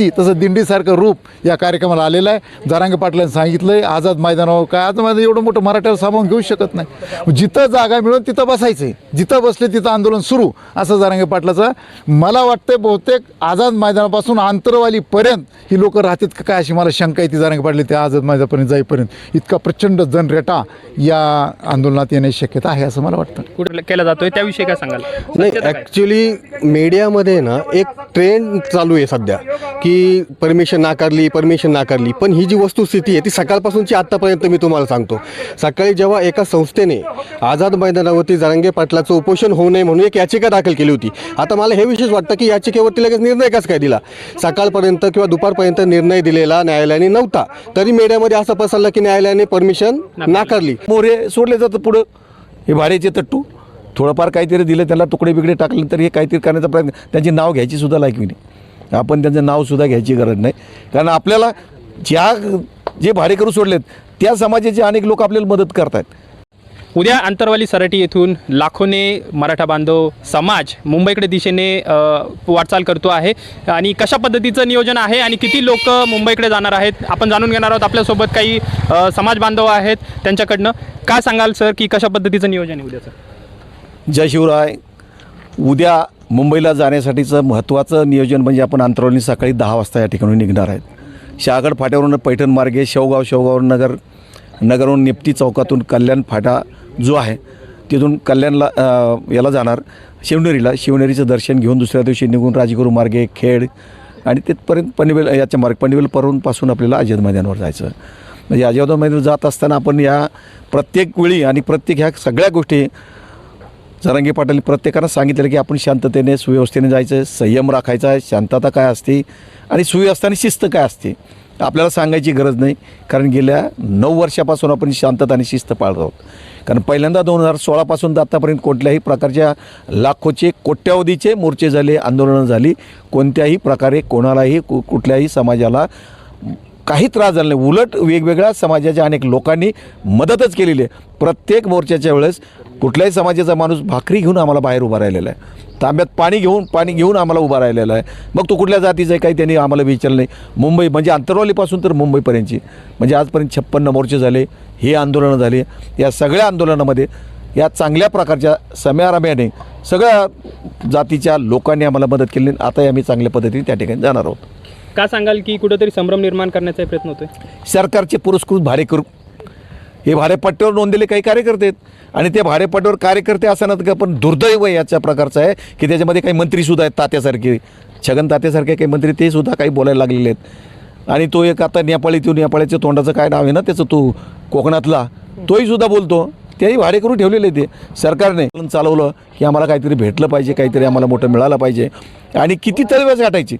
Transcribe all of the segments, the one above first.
असती तसं दिंडीसारखं रूप या कार्यक्रमाला आलेलं आहे. जरांगे पाटलांनी सांगितलं आहे आझाद मैदानावर काय? आज मैदान एवढं मोठं मराठ्यावर सामावून घेऊ शकत नाही. जिथं जागा मिळून तिथं बसायचं आहे जिथं बसले तिथं आंदोलन सुरू. असं जरांगे पाटलाचं मला वाटतं बहुतेक आझाद मैदानापासून आंतरवालीपर्यंत ही लोक राहतात का काय अशी मला शंका आहे ती जरांगे पाटले ते आझाद मैदानापर्यंत जाईपर्यंत. इतका प्रचंड जनरेटा या आंदोलनात येण्याची शक्यता आहे असं मला वाटतं. कुठे केला जातोय? त्याविषयी काय सांगाल? नाही ॲक्च्युली मीडियामध्ये ना एक ट्रेंड चालू आहे सध्या की परमिशन नाकारली परमिशन नाकारली. पण ही जी वस्तुस्थिती आहे ती सकाळपासूनची आत्तापर्यंत मी तुम्हाला सांगतो. सकाळी जेव्हा एका संस्थेने आझाद मैदानावरती जरांगे पाटलाचं उपोषण होऊ नये म्हणून एक याचिका दाखल केली होती. आता मला हे विशेष वाटतं की याचिकेवरती लगेच निर्णय कसा काय दिला? सकाळपर्यंत किंवा दुपारपर्यंत निर्णय दिलेला न्यायालयाने नव्हता. तरी मीडियामध्ये असं पसरलं की न्यायालयाने परमिशन नाकारली. मोरे सोडले जातं पुढं. हे भाड्याचे तट्टू थोडंफार काहीतरी दिलं त्याला तुकडे बिकडे टाकले तर हे काहीतरी करण्याचा प्रयत्न त्यांची नाव घ्यायची सुद्धा लायकी नाही. आपण त्यांचं नावसुद्धा घ्यायची गरज नाही. कारण आपल्याला ज्या जे भाडेकरू सोडलेत त्या समाजाचे अनेक लोक आपल्याला मदत करतात उद्या आंतरवाली सराटी येथून लाखोने मराठा बांधव समाज मुंबईकडे दिशेने वाटचाल करतो आहे. आणि कशा पद्धतीचं नियोजन आहे आणि किती लोक मुंबईकडे जाणार आहेत आपण जाणून घेणार आहोत. आपल्यासोबत काही समाज बांधव आहेत त्यांच्याकडनं. काय सांगाल सर की कशा पद्धतीचं नियोजन आहे उद्याचं? जय शिवराय. उद्या मुंबईला जाण्यासाठीचं महत्त्वाचं नियोजन म्हणजे आपण अंतरावली सकाळी दहा वाजता या ठिकाणी निघणार आहेत. शहागड फाट्यावरून पैठण मार्गे शेवगाव शेवगाव नगर नगरहून निपती चौकातून कल्याण फाटा जो आहे तिथून कल्याणला याला जाणार. शिवनेरीला शिवनेरीचं दर्शन घेऊन दुसऱ्या दिवशी निघून राजगुरू मार्गे खेड आणि तिथपर्यंत पनवेल याच्या मार्ग पनवेल परवूनपासून आपल्याला अजय मैदानावर जायचं. म्हणजे अजय मैदानावर जात असताना आपण या प्रत्येक वेळी आणि प्रत्येक ह्या सगळ्या गोष्टी जरांगी पाटील प्रत्येकानं सांगितलं की आपण शांततेने सुव्यवस्थेने जायचं संयम राखायचा आहे शांतता काय असते आणि सुव्यवस्था आणि शिस्त काय असते आपल्याला सांगायची गरज नाही कारण गेल्या नऊ वर्षापासून आपण शांतता आणि शिस्त पाळत आहोत. कारण पहिल्यांदा दोन हजार सोळापासून तर आत्तापर्यंत कुठल्याही प्रकारच्या लाखोचे कोट्यावधीचे मोर्चे झाले आंदोलनं झाली कोणत्याही प्रकारे कोणालाही कु कुठल्याही समाजाला काही त्रास झाला नाही. उलट वेगवेगळ्या समाजाच्या अनेक लोकांनी मदतच केलेली आहे. प्रत्येक मोर्चाच्या वेळेस कुठल्याही समाजाचा माणूस भाकरी घेऊन आम्हाला बाहेर उभा राहिलेला आहे. तांब्यात पाणी घेऊन पाणी घेऊन आम्हाला उभा राहिलेला आहे. मग तो कुठल्या जातीचा आहे काही त्यांनी आम्हाला विचारलं नाही. मुंबई म्हणजे अंतरवालीपासून तर मुंबईपर्यंतची. म्हणजे आजपर्यंत छप्पन्न मोर्चे झाले हे आंदोलनं झाले. या सगळ्या आंदोलनामध्ये या चांगल्या प्रकारच्या सम्यारम्याने सगळ्या जातीच्या लोकांनी आम्हाला मदत केली. आता आम्ही चांगल्या पद्धतीने त्या ठिकाणी जाणार आहोत. का सांगाल की कुठेतरी संभ्रम निर्माण करण्याचा प्रयत्न होतोय? सरकारचे पुरस्कृत भाडेकरू. हे भाडेपट्ट्यावर नोंदलेले काही कार्यकर्ते आहेत. आणि ते भाडेपट्ट्यावर कार्यकर्ते असताना का पण दुर्दैव याच्या प्रकारचं आहे की त्याच्यामध्ये काही मंत्रीसुद्धा आहेत तात्यासारखे. छगन तात्यासारखे काही मंत्री ते सुद्धा काही बोलायला लागलेले आहेत. आणि तो एक आता नेपाळी तो नेपाळीच्या तोंडाचं काय नाव आहे ना त्याचं तो कोकणातला तोही सुद्धा बोलतो. तेही भाडेकरू ठेवलेले ते. सरकारने चालवलं की आम्हाला काहीतरी भेटलं पाहिजे काहीतरी आम्हाला मोठं मिळालं पाहिजे. आणि किती तळवे चाटायचे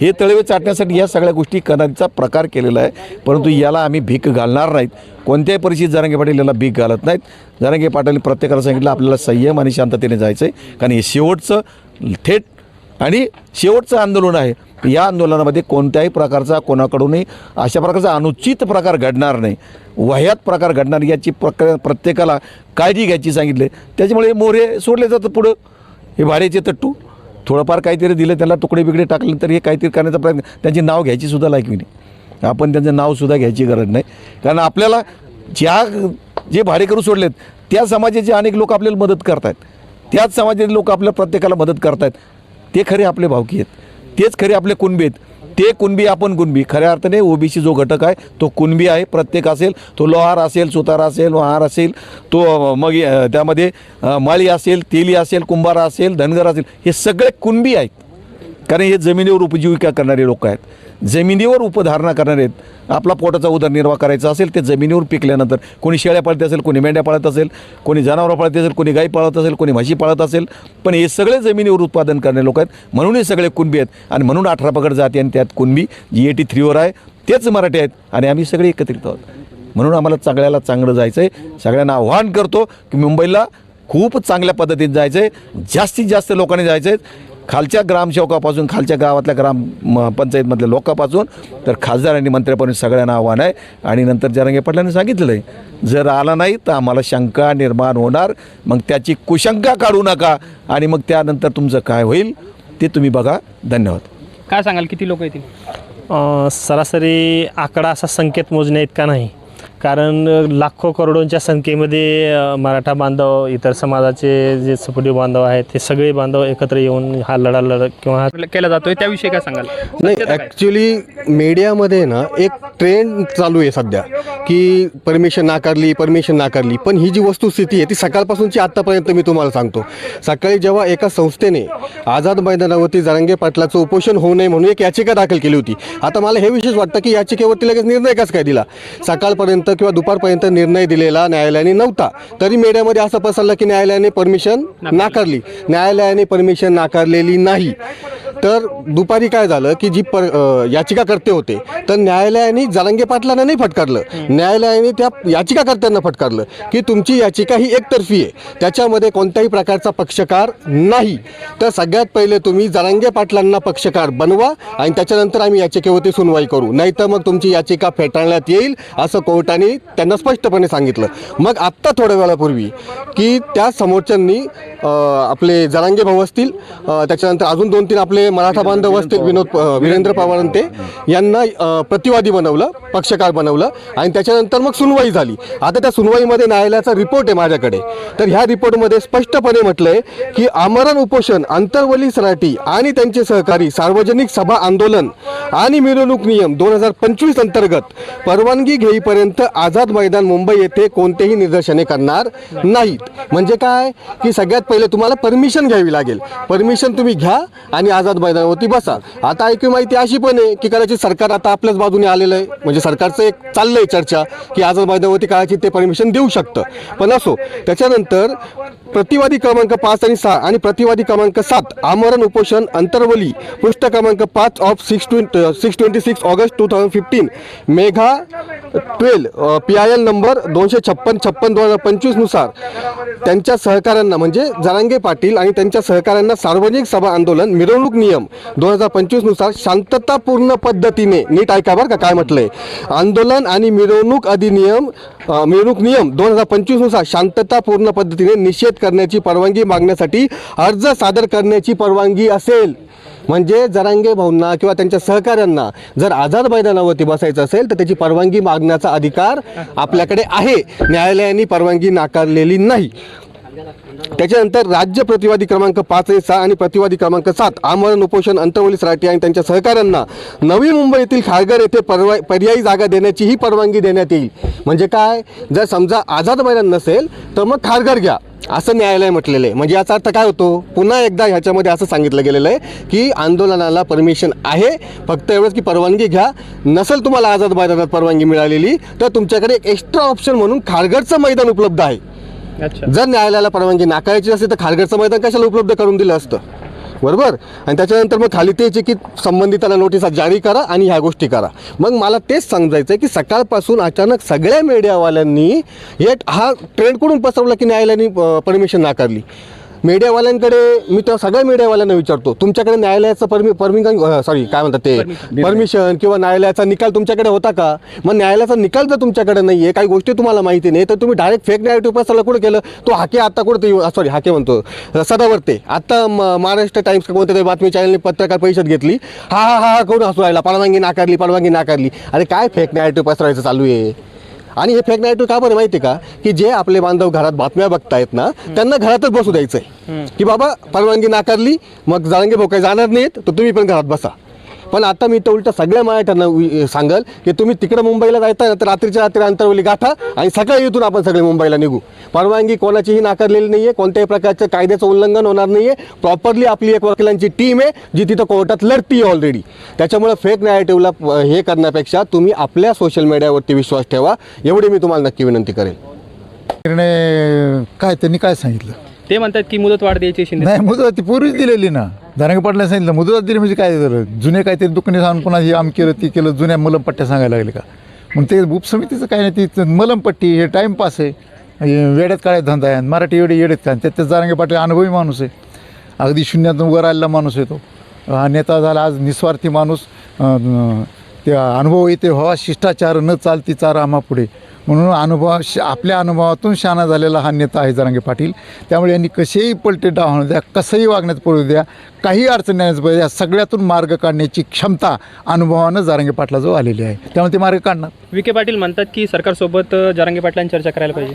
हे तळवे चाटण्यासाठी या सगळ्या गोष्टी करण्याचा प्रकार केलेला आहे. परंतु याला आम्ही भीक घालणार नाहीत. कोणत्याही परिस्थितीत जरांगे पाटील याला भीक घालत नाहीत. जरांगे पाटील प्रत्येकाला सांगितलं आपल्याला संयम आणि शांततेने जायचं आहे कारण हे शेवटचं थेट आणि शेवटचं आंदोलन आहे. या आंदोलनामध्ये कोणत्याही प्रकारचा कोणाकडूनही अशा प्रकारचा अनुचित प्रकार घडणार नाही. वह्यात प्रकार घडणार याची प्रक प्रत्येकाला काळजी घ्यायची सांगितले. त्याच्यामुळे मोरे सोडले जातं पुढं. हे भाड्याचे तट्टू. थोडंफार काहीतरी दिलं त्याला तुकडे बिकडे टाकले तर हे काहीतरी करण्याचा प्रयत्न त्यांची नाव घ्यायची सुद्धा लायकी नाही. आपण त्यांचं नावसुद्धा घ्यायची गरज नाही. कारण आपल्याला ज्या जे भाडेकरू सोडलेत त्या समाजाचे अनेक लोक आपल्याला मदत करतात त्याच समाजाचे लोक आपल्या प्रत्येकाला मदत करतात ते खरे आपले भावकी आहेत. तेच खरे आपले कुणबी आहेत. ते कुणबी आपण कुणबी. खऱ्या अर्थाने ओबीसी जो घटक आहे तो कुणबी आहे प्रत्येक असेल तो लोहार असेल सुतार असेल वहार असेल तो मग त्यामध्ये माळी असेल तेली असेल कुंभार असेल धनगर असेल हे सगळे कुणबी आहेत. कारण हे जमिनीवर उपजीविका करणारे लोक आहेत. जमिनीवर उपधारणा करणारे आहेत. आपला पोटाचा उदरनिर्वाह करायचा असेल ते जमिनीवर पिकल्यानंतर. कोणी शेळ्या पाळत असेल कोणी मेंढ्या पाळत असेल कोणी जनावरं पाळत असेल कोणी गाई पाळत असेल कोणी म्हशी पाळत असेल. पण हे सगळे जमिनीवर उत्पादन करणारे लोक आहेत. म्हणून हे सगळे कुणबी आहेत. आणि म्हणून अठरा पगड जाते आणि त्यात कुणबी जी एटी थ्रीवर आहे. तेच मराठी आहेत. आणि आम्ही सगळे एकत्रित आहोत. म्हणून आम्हाला चांगल्याला चांगलं जायचं आहे सगळ्यांना आव्हान करतो की मुंबईला खूप चांगल्या पद्धतीत जायचं आहे जास्तीत जास्त लोकांनी जायचं आहे खालच्या ग्रामसेवकापासून खालच्या गावातल्या ग्राम म- पंचायतमधल्या लोकांपासून तर खासदार आणि मंत्र्यापर्यंत सगळ्यांना आव्हान आहे. आणि नंतर जरांगे पाटलांनी सांगितलेलं आहे जर आला नाही तर आम्हाला शंका निर्माण होणार. मग त्याची कुशंका काढू नका आणि मग त्यानंतर तुमचं काय होईल ते तुम्ही बघा. धन्यवाद. काय सांगाल? किती लोक येतील? अ, सरासरी आकडा असा संकेत मोजण्या इतका नाही. कारण लाखो करोडोंच्या संख्येमध्ये मराठा बांधव इतर समाजाचे जे सपोर्टिव्ह बांधव आहेत ते सगळे बांधव एकत्र येऊन हा लढा लढ किंवा हा केला जातोय. त्याविषयी काय सांगाल? नाही? ॲक्च्युली मीडियामध्ये ना एक ट्रेंड चालू आहे सध्या की परमिशन नाकारली परमिशन नाकारली. पण ही जी वस्तुस्थिती आहे ती सकाळपासूनची आत्तापर्यंत मी तुम्हाला सांगतो. सकाळी जेव्हा एका संस्थेने आझाद मैदानावरती जरांगे पाटलाचं उपोषण होऊ नये म्हणून एक याचिका दाखल केली होती. आता मला हे विशेष वाटतं की याचिकेवरती लगेच निर्णय कसा काय दिला? सकाळपर्यंत किंवा दुपारपर्यंत निर्णय दिलेला न्यायालयाने नव्हता. तरी मीडियामध्ये असं पसरलं की न्यायालयाने परमिशन नाकारली. न्यायालयाने परमिशन नाकारलेली नाही. तर दुपारी काय झालं की जी पर याचिकाकर्ते होते तर न्यायालयाने जरांगे पाटलांना नाही फटकारलं. न्यायालयाने त्या याचिकाकर्त्यांना फटकारलं की तुमची याचिका ही एकतर्फी आहे. त्याच्यामध्ये कोणत्याही प्रकारचा पक्षकार नाही. तर सगळ्यात पहिले तुम्ही जरांगे पाटलांना पक्षकार बनवा आणि त्याच्यानंतर आम्ही याचिकेवरती सुनवाई करू. नाही तर मग तुमची याचिका फेटाळण्यात येईल असं कोर्टाने त्यांना स्पष्टपणे सांगितलं. मग आत्ता थोड्या वेळापूर्वी की त्या समोरच्यांनी आपले जरांगे भाऊ असतील त्याच्यानंतर अजून दोन तीन आपले मराठा बांधव असतील विनोद वीरेंद्र पवारांते यांना प्रतिवादी बनवलं पक्षकार बनवलं आणि त्याच्यानंतर मग सुनवाई झाली. आता त्या सुनवाईमध्ये न्यायालयाचा रिपोर्ट आहे माझ्याकडे. तर ह्या रिपोर्टमध्ये स्पष्टपणे म्हटलंय की आमरण उपोषण आंतरवली सराटी आणि त्यांचे सहकारी सार्वजनिक सभा आंदोलन आणि मिरवणूक नियम दोन हजार पंचवीस अंतर्गत परवानगी घेईपर्यंत आझाद मैदान मुंबई येथे कोणतेही निदर्शने करणार नाहीत. म्हणजे काय? की सगळ्यात पहिले तुम्हाला परमिशन घ्यावी लागेल. परमिशन तुम्ही घ्या आणि आझाद मैदानावरती बसा. आता ऐकू माहिती अशी पण आहे की कदाचित सरकार आता आपल्याच बाजूने आलेलं आहे. म्हणजे सरकारचं एक चाललं आहे चर्चा की आझाद मैदानावरती कदाचित ते परमिशन देऊ शकतं. पण असो त्याच्यानंतर प्रतिवादी क्रमांक पाच आणि सहा आणि प्रतिवादी क्रमांक सात आमरण उपोषण अंतर्वली पृष्ठ क्रमांक पाच of six twenty six twenty six August two thousand fifteen Megha twelve P I L number दोनशे छप्पन छप्पन दोन हजार पंचवीसनुसार त्यांच्या सहकाऱ्यांना म्हणजे जरांगे पाटील आणि त्यांच्या सहकाऱ्यांना सार्वजनिक सभा आंदोलन मिरवणूक नियम दोन हजार पंचवीसनुसार शांततापूर्ण पद्धतीने नीट ऐका बरं का काय म्हटलंय. आंदोलन आणि मिरवणूक अधिनियम मिरवणूक नियम दोन हजार पंचवीसनुसार शांततापूर्ण पद्धतीने निषेध करण्याची परवानगी मागण्यासाठी अर्ज सादर करण्याची परवानगी असेल. म्हणजे जरांगे भाऊंना किंवा त्यांच्या सहकाऱ्यांना जर आझाद मैदानावरती बसायचं असेल तर त्याची परवानगी मागण्याचा अधिकार आपल्याकडे आहे. न्यायालयाने परवानगी नाकारलेली नाही. त्याच्यानंतर राज्य प्रतिवादी क्रमांक पाच आणि सहा आणि प्रतिवादी क्रमांक सात आमरण उपोषण अंतवली सराटी आणि त्यांच्या सहकाऱ्यांना नवी मुंबईतील खारघर येथे परवा पर्यायी जागा देण्याचीही परवानगी देण्यात येईल. म्हणजे काय? जर समजा आझाद मैदान नसेल तर मग खारघर घ्या. असं न्यायालय म्हटलेलं आहे. म्हणजे याचा अर्थ काय होतो? पुन्हा एकदा ह्याच्यामध्ये असं सांगितलं गेलेलं आहे की आंदोलनाला परमिशन आहे. फक्त एवढंच की परवानगी घ्या. नसेल तुम्हाला आझाद मैदानात परवानगी मिळालेली तर तुमच्याकडे एक एक्स्ट्रा ऑप्शन म्हणून खारघरचं मैदान उपलब्ध आहे. जर न्यायालयाला परवानगी नाकारायची असेल तर खारघरचं मैदान कशाला उपलब्ध करून दिलं असतं? बरोबर? आणि त्याच्यानंतर मग खाली ते की संबंधिताला नोटिसा जारी करा आणि ह्या गोष्टी करा. मग मला तेच समजायचं आहे की सकाळपासून अचानक सगळ्या मीडियावाल्यांनी हे हा ट्रेंड कुठून पसरवला की न्यायालयाने परमिशन नाकारली? मीडियावाल्यांकडे मी तर सगळ्या मीडियावाल्यांना विचारतो तुमच्याकडे न्यायालयाचं परमि परमिशन सॉरी काय म्हणतात ते? परमिशन किंवा न्यायालयाचा निकाल तुमच्याकडे होता का? मग न्यायालयाचा निकाल जर तुमच्याकडे नाही आहे काही गोष्टी तुम्हाला माहिती नाही तर तुम्ही डायरेक्ट फेक नॅरेटिव्ह पसरला कुठं केलं? तो हाके आता कुठं सॉरी हाके म्हणतो. सदावर्ते आता म- महाराष्ट्र टाइम्स का कोणत्या तरी बातमी चॅनलने पत्रकार परिषद घेतली? हा हा हा हा करून हसू राहिला? परवानगी नाकारली परवानगी नाकारली. अरे काय फेक नॅरेटिव्ह पसरायचं चालू आहे? आणि हे फेक नाईट का बरं माहिती का? की जे आपले बांधव घरात बातम्या बघतायत ना त्यांना घरातच बसू द्यायचंय. की बाबा परवानगी नाकारली मग जाणगे काही जाणार नाहीत तर तुम्ही पण घरात बसा. पण आता मी तर उलटं सगळ्या मराठ्यांना सांगल की तुम्ही तिकडं मुंबईला जायता तर रात्रीच्या रात्री अंतरवली गाठा आणि सकाळी इथून आपण सगळे मुंबईला निघू. परवानगी कोणाचीही नाकारलेली नाही आहे कोणत्याही प्रकारचं कायद्याचं उल्लंघन होणार नाही आहे प्रॉपरली आपली एक वकिलांची टीम आहे जी तिथं कोर्टात लढती आहे ऑलरेडी त्याच्यामुळे फेक नॅरेटिव्हला हे करण्यापेक्षा तुम्ही आपल्या सोशल मीडियावरती विश्वास ठेवा. एवढी मी तुम्हाला नक्की विनंती करेन निर्णय काय त्यांनी काय सांगितलं? ते म्हणतात की मुदत वाढ द्यायची शिंदे नाही मुदत ती पूर्वीच दिलेली ना. धनागे पाटला सांगितलं मुदत दिली म्हणजे काय झालं? जुने काहीतरी दुकाने सांगून पुन्हा हे आम केलं ती केलं जुन्या मलमपट्ट्या सांगायला लागले का? मग ते उपसमितीचं काय नाही ती मलमपट्टी हे टाईमपास आहे. हे वेड्यात काळ्या धंदा आहे. मराठी एवढे येडेत का? त्यात त्या जारांगे पाटील अनुभवी माणूस आहे. अगदी शून्यातून उभं राहिलेला माणूस आहे तो. हा नेता झाला आज निस्वार्थी माणूस. त्या अनुभव येते व्हावा शिष्टाचार न चालती चार आम्हा पुढे. म्हणून अनुभव श आपल्या अनुभवातून शाणा झालेला हा नेता आहे जरांगे पाटील. त्यामुळे यांनी कसेही पलटे डावणू द्या कसंही वागण्यात पडू द्या काही अडचण येण्याचं पाहिजे या सगळ्यातून मार्ग काढण्याची क्षमता अनुभवानं जरांगे पाटलाजवळ आलेली आहे. त्यामुळे ते मार्ग काढणार. विखे पाटील म्हणतात की सरकारसोबत जरांगे पाटलांनी चर्चा करायला पाहिजे.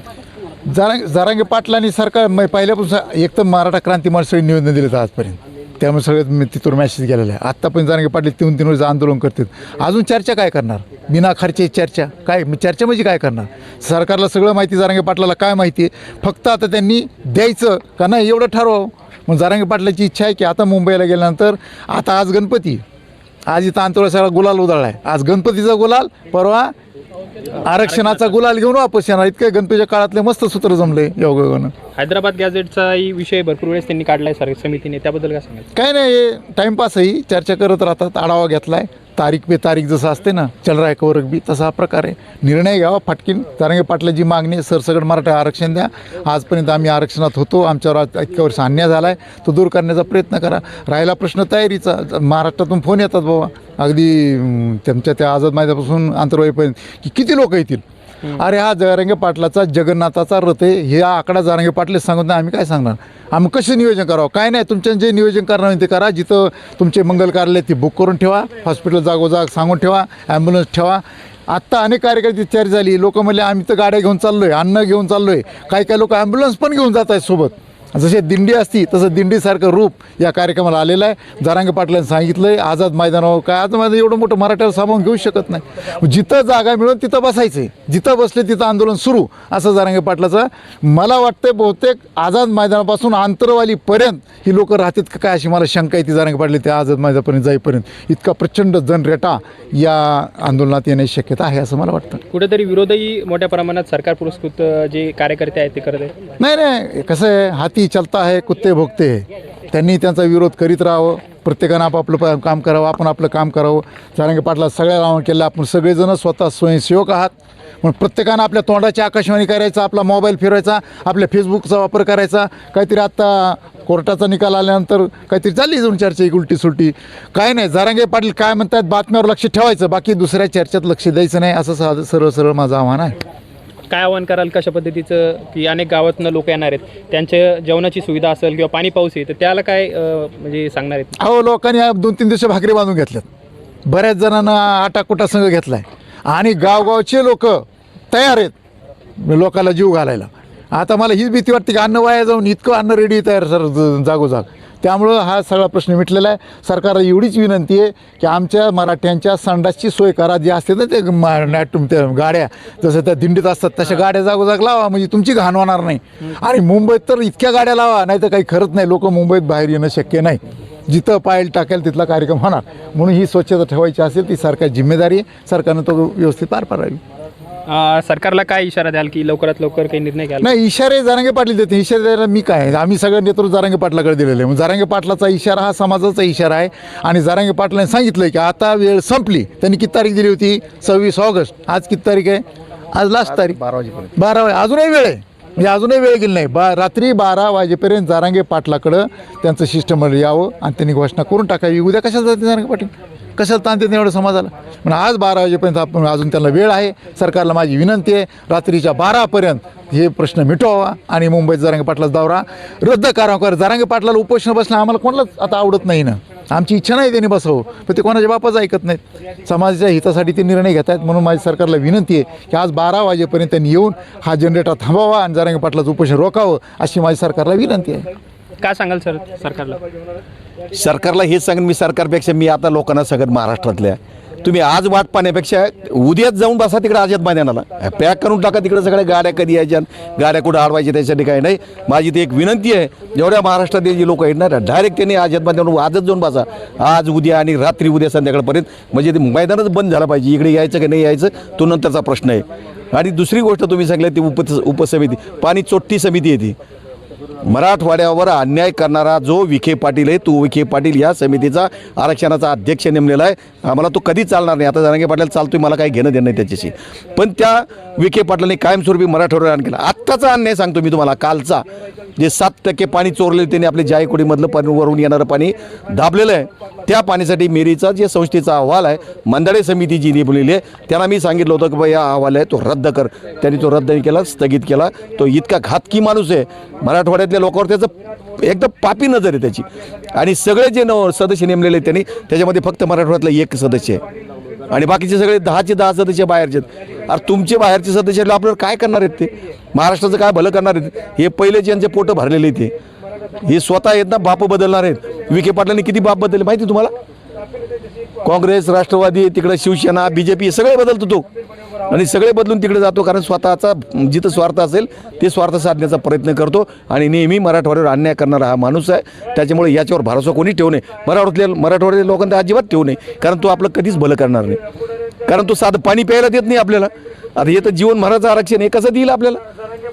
जरांग जरांगे पाटलांनी सरकार म- पहिल्यापासून एक तर मराठा क्रांती सगळे निवेदन दिलं आजपर्यंत. त्यामुळे सगळे मी तिथून मॅसेज गेलेला आहे. आत्ता पण जरांगे पाटील तीन तीन वर्ष आंदोलन करतात. अजून चर्चा काय करणार? बिना खर्चे चर्चा. काय चर्चा म्हणजे काय करणार? सरकारला सगळं माहिती जरांगे पाटलाला काय माहिती? आहे फक्त आता त्यांनी द्यायचं का नाही एवढं ठरवावं. मग जरांगे पाटलाची इच्छा आहे की आता मुंबईला गेल्यानंतर आता आज गणपती. आज इथं आंतोळा सगळा गुलाल उधळला आहे आज गणपतीचा गुलाल परवा आरक्षणाचा गुलाल घेऊन वापस येणार. इतके गणपतीच्या काळातले मस्त सूत्र जमले योगायोगानं हैदराबाद गॅझेटचाही विषय भरपूर वेळेस त्यांनी काढलाय सर समितीने. त्याबद्दल काय सांगाल? काय नाही हे टाईमपासही चर्चा करत राहतात आढावा घेतलाय. तारीख पे तारीख जसं असते ना चल राय कवरक बी तसा हा प्रकार आहे. निर्णय घ्यावा फाटकीन. तरंगे पाटलाची मागणी आहे, मराठा आरक्षण द्या. आजपर्यंत आम्ही आरक्षणात होतो आमच्यावर आज इतक्या वर्ष अन्याय झाला आहे तो दूर करण्याचा प्रयत्न करा. राहिला प्रश्न तयारीचा. महाराष्ट्रातून फोन येतात बाबा. अगदी त्यांच्या त्या आझाद मैदानापासून आंतरवाईपर्यंत की किती लोक येतील? अरे हा जरांगे पाटलाचा जगन्नाथाचा रथ आहे. हे आकडा जरांगे पाटले सांगत नाही आम्ही काय सांगणार? आम्ही कसं नियोजन करावं? काय नाही तुमच्या जे नियोजन करणार ते करा. जिथं तुमचे मंगल कार्यालय ते बुक करून ठेवा. हॉस्पिटल जागोजाग सांगून ठेवा. ॲम्ब्युलन्स ठेवा. आत्ता अनेक कार्यकर्ते चर्चा झाली. लोक म्हणले आम्ही तर गाड्या घेऊन चाललो आहे अन्न घेऊन चाललो आहे काही काही लोक ॲम्ब्युलन्स पण घेऊन जात आहेत सोबत. जसे दिंडी असती तसं दिंडीसारखं रूप या कार्यक्रमाला आलेलं आहे. जरांगे पाटलांनी सांगितलं आहे आझाद मैदानावर काय? आझाद मैदान एवढं मोठं मराठ्याला सामावून घेऊ शकत नाही. जिथं जागा मिळून तिथं बसायचं आहे जिथं बसले तिथं आंदोलन सुरू असं जरांगे पाटलाचं मला वाटतं बहुतेक आझाद मैदानापासून आंतरवालीपर्यंत ही लोक राहतात का काय अशी मला शंका आहे ती जरांगे पाटले ते आझाद मैदानापर्यंत जाईपर्यंत. इतका प्रचंड जनरेटा या आंदोलनात येण्याची शक्यता आहे असं मला वाटतं. कुठेतरी विरोधही मोठ्या प्रमाणात सरकार पुरस्कृत जे कार्यकर्ते आहेत ते करत आहेत. नाही नाही कसं आहे हाती चलता आहे कुत्ते भोगते है। त्यांनी त्यांचा विरोध करीत राहावं प्रत्येकानं आपापलं प- काम करावं आपण आपलं काम करावं. जारंगे पाटला सगळ्या रावण केलं आपण सगळेजण स्वतः स्वयंसेवक आहात. म्हणून प्रत्येकानं आपल्या तोंडाची आकाशवाणी करायचा आपला मोबाईल फिरवायचा आपल्या फेसबुकचा वापर करायचा. काहीतरी आत्ता कोर्टाचा निकाल आल्यानंतर काहीतरी चालली जाऊन चर्चा एक उलटी सुलटी. काय नाही जारांगे पाटील काय म्हणतात बातम्यावर लक्ष ठेवायचं बाकी दुसऱ्या चर्चेत लक्ष द्यायचं नाही असं साधं सरळ सरळ माझं आव्हान आहे. काय आव्हान कराल कशा पद्धतीचं की अनेक गावातनं लोक येणार आहेत? त्यांच्या जेवणाची सुविधा असेल किंवा पाणी पाऊस आहे तर त्याला काय अ, म्हणजे सांगणार आहेत? अहो लोकांनी या दोन तीन दिवस भाकरी बांधून घेतल्यात. बऱ्याच जणांना आटाकुटा संघ संघ घेतलाय. आणि गावगावचे लोक तयार आहेत लोकाला जीव घालायला. आता मला हीच भीती वाटते की अन्न वाया जाऊन इतकं अन्न रेडी तयार सर ज- जागोजाग. त्यामुळं हा सगळा प्रश्न मिटलेला आहे. सरकारला एवढीच विनंती आहे की आमच्या मराठ्यांच्या संडासची सोय करा. जे असते ना ते मा- नॅट- त्या गाड्या जसं त्या दिंडीत असतात तशा गाड्या जागोजाग लावा. म्हणजे तुमची घाण होणार नाही. आणि मुंबईत तर इतक्या गाड्या लावा नाही तर काही खरंच नाही. लोक मुंबईत बाहेर येणं शक्य नाही. जिथं पायल टाकेल तिथला कार्यक्रम होणार. म्हणून ही स्वच्छता ठेवायची असेल ती सरकार जिम्मेदारी आहे. सरकारनं तो व्यवस्थित पार पाडावी. अ, सरकारला काय इशारा द्याल की लवकरात लवकर काही निर्णय घ्याल? नाही इशारे जारांगे पाटील देते इशारे द्यायला मी काय? आम्ही सगळं नेतृत्व जारांगे पाटलाकडे दिलेलं आहे. मग जारांगे पाटलाचा इशारा हा समाजाचा इशारा आहे. आणि जारांगे पाटलांनी सांगितलं की आता वेळ संपली. त्यांनी किती तारीख दिली होती? सव्वीस ऑगस्ट. आज किती तारीख आहे? आज लास्ट तारीख. बारा वाजेपर्यंत. बारा वाजे. अजूनही वेळ आहे. म्हणजे अजूनही वेळ गेली नाही. बा रात्री बारा वाजेपर्यंत जारांगे पाटलाकडं त्यांचं शिष्टमंडळ यावं आणि त्यांनी घोषणा करून टाकावी. उद्या कशाला जाते जारांगे पाटील? कशाला ताणते एवढं समाजाला? पण आज बारा वाजेपर्यंत आपण अजून त्यांना वेळ आहे. सरकारला माझी विनंती आहे रात्रीच्या बारापर्यंत हे प्रश्न मिटवावा आणि मुंबईत जरांगे पाटलाच दौरा. रद्द करावा कर जरांगे पाटलाला उपोषण बसणं आम्हाला कोणालाच आता आवडत नाही ना. आमची इच्छा नाही त्यांनी बसवं पण ते कोणाच्या बापाचं ऐकत नाहीत. समाजाच्या हितासाठी ते निर्णय घेत आहेत म्हणून माझी सरकारला विनंती आहे की आज बारा वाजेपर्यंत त्यांनी येऊन हा जनरेटर थांबावा आणि जरांगे पाटलाचं उपोषण रोखावं अशी माझी सरकारला विनंती आहे. काय सांगाल सर सरकारला? सरकारला हेच सांगेन मी सरकारपेक्षा मी आता लोकांना सांगेन महाराष्ट्रातल्या. तुम्ही आज वाट पाहण्यापेक्षा उद्याच जाऊन बसा तिकडे आझाद मैदानाला. पॅक करून टाका तिकडे सगळ्या गाड्या कधी यायच्या गाड्या कुठं अडवायच्या त्याच्यासाठी काही नाही. माझी ती एक विनंती आहे जेवढ्या महाराष्ट्रात जे लोक आहेत ना डायरेक्ट त्यांनी आझाद मैदानावर आजच जाऊन बसा. आज उद्या आणि रात्री उद्या संध्याकाळपर्यंत. म्हणजे ते मैदानच बंद झालं पाहिजे इकडे यायचं की नाही यायचं तो नंतरचा प्रश्न आहे. आणि दुसरी गोष्ट तुम्ही सांगल्या ती उप उपसमिती पाणी चोट्टी समिती आहे ती. मराठवाड्यावर अन्याय करणारा जो विखे पाटील आहे तो विखे पाटील या समितीचा आरक्षणाचा अध्यक्ष नेमलेला आहे. आम्हाला तो कधी चालणार नाही. आता जरांगे पाटील चालतोय मला काही घेणं देणं नाही त्याच्याशी. पण त्या विखे पाटलांनी कायमस्वरूपी मराठवाड्यावर आण केला. आत्ताचा अन्याय सांगतो मी तुम्हाला कालचा. जे सात टक्के पाणी चोरलेलं त्यांनी आपल्या जायकोडीमधलं पाणी वरून येणारं पाणी दाबलेलं आहे. त्या पाण्यासाठी मेरीचा जे संस्थेचा अहवाल आहे मंदाडे समिती जी नेमलेली आहे त्यांना मी सांगितलं होतं की बा या अहवाल आहे तो रद्द कर. त्यांनी तो रद्द नाही केला स्थगित केला. तो इतका घातकी माणूस आहे. त्या लोकांवर त्याचं एकदम पापी नजर आहे त्याची. आणि सगळे जे नव सदस्य नेमलेले आहेत त्यांनी त्याच्यामध्ये फक्त मराठवाड्यातला एक सदस्य आहे. आणि बाकीचे सगळे दहाचे दहा सदस्य बाहेरचे आहेत. अरे तुमचे बाहेरचे सदस्य आपल्याला काय करणार आहेत ते? महाराष्ट्राचं काय भलं करणार आहेत? हे पहिले ज्यांचे पोटं भरलेले आहेत ते. हे स्वतः आहेत ना बाप बदलणार आहेत. विखे पाटलांनी किती बाप बदलले माहिती तुम्हाला? काँग्रेस राष्ट्रवादी तिकडे शिवसेना बी जे पी सगळे बदलतो तो. आणि सगळे बदलून तिकडे जातो कारण स्वतःचा जिथं स्वार्थ असेल ते स्वार्थ साधण्याचा प्रयत्न करतो. आणि नेहमी मराठवाड्यावर अन्याय करणारा हा माणूस आहे. त्याच्यामुळे याच्यावर भरोसा कोणी ठेवू नये. मराठवाड्यातल्या मराठवाड्यातल्या लोकांना अजिबात ठेवू नये कारण तो आपलं कधीच भलं करणार नाही. कारण तो साधं पाणी प्यायला देत नाही आपल्याला. आता हे तर जीवन महाराचं आरक्षण हे कसं देईल आपल्याला?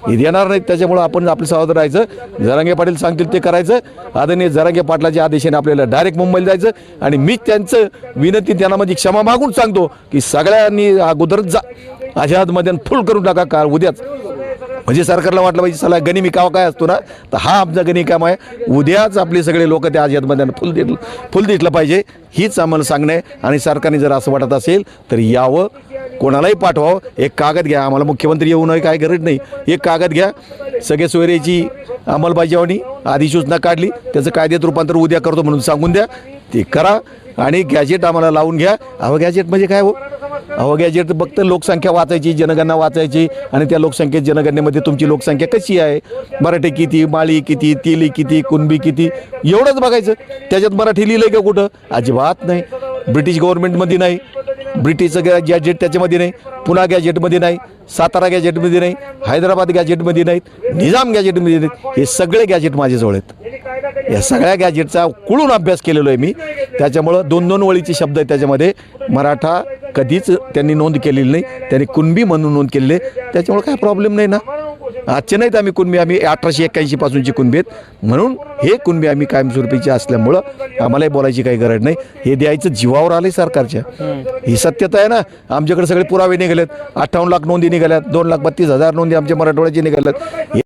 देणार नाहीत त्याच्यामुळं आपण आपलं सावध राहायचं. जरांगे पाटील सांगतील ते करायचं. आदरणीय जरांगे पाटलाच्या आदेशाने आपल्याला डायरेक्ट मुंबईला जायचं. आणि मी त्यांचं विनंती त्यांना म्हणजे क्षमा मागून सांगतो की सगळ्यांनी अगोदरच जा. आझादमध्ये फुल करून टाका का उद्याच. म्हणजे सरकारला वाटलं पाहिजे सला गनिमी काव काय असतो ना तर हा आमचा गणी काम आहे. उद्याच आपले सगळे लोक त्या आझादमध्ये फुल दिलं फुल दिसलं पाहिजे. हीच आम्हाला सांगणं आहे. आणि सरकारने जर असं वाटत असेल तर यावं. कोणालाही पाठवावं. एक कागद घ्या. आम्हाला मुख्यमंत्री येऊ नये काय गरज नाही. एक कागद घ्या. सगळे सोयरेची अंमलबजावणी अधिसूचना काढली. त्याचं कायद्यात रूपांतर उद्या करतो म्हणून सांगून द्या. ते करा. आणि गॅजेट आम्हाला लावून घ्या. अहो गॅजेट म्हणजे काय हो? अहो गॅजेट फक्त लोकसंख्या वाचायची जनगणना वाचायची आणि त्या लोकसंख्येत जनगणनेमध्ये तुमची लोकसंख्या कशी आहे? मराठी किती माळी किती तेली किती कुणबी किती? एवढंच बघायचं. त्याच्यात मराठी लिहिलं का कुठं? अजिबात नाही. ब्रिटिश गव्हर्नमेंटमध्ये नाही. ब्रिटिशचं गॅ गॅजेट त्याच्यामध्ये नाही पुणा गॅजेटमध्ये नाही सातारा गॅजेटमध्ये नाही हैदराबाद गॅजेटमध्ये नाहीत निजाम गॅजेटमध्ये नाहीत. हे सगळे गॅजेट माझ्याजवळ आहेत. या सगळ्या गॅजेटचा कुळून अभ्यास केलेलो आहे मी. त्याच्यामुळं दोन दोन वळीचे शब्द आहेत त्याच्यामध्ये. मराठा कधीच त्यांनी नोंद केलेली नाही. त्यांनी कुणबी म्हणून नोंद केलेली आहे त्याच्यामुळे काय प्रॉब्लेम नाही ना? आजचे नाहीत आम्ही कुणबी आम्ही अठराशे एक्क्याऐंशीपासूनची कुणबी आहेत. म्हणून हे कुणबी आम्ही कायमस्वरूपीचे असल्यामुळं आम्हालाही बोलायची काही गरज नाही. हे द्यायचं जीवावर आले सरकारच्या. ही सत्यता आहे ना आमच्याकडे सगळे पुरावे निघालेत. अठ्ठावन्न लाख नोंदी निघाल्यात दोन लाख बत्तीस हजार नोंदी आमच्या मराठवाड्याची निघाल्यात. हे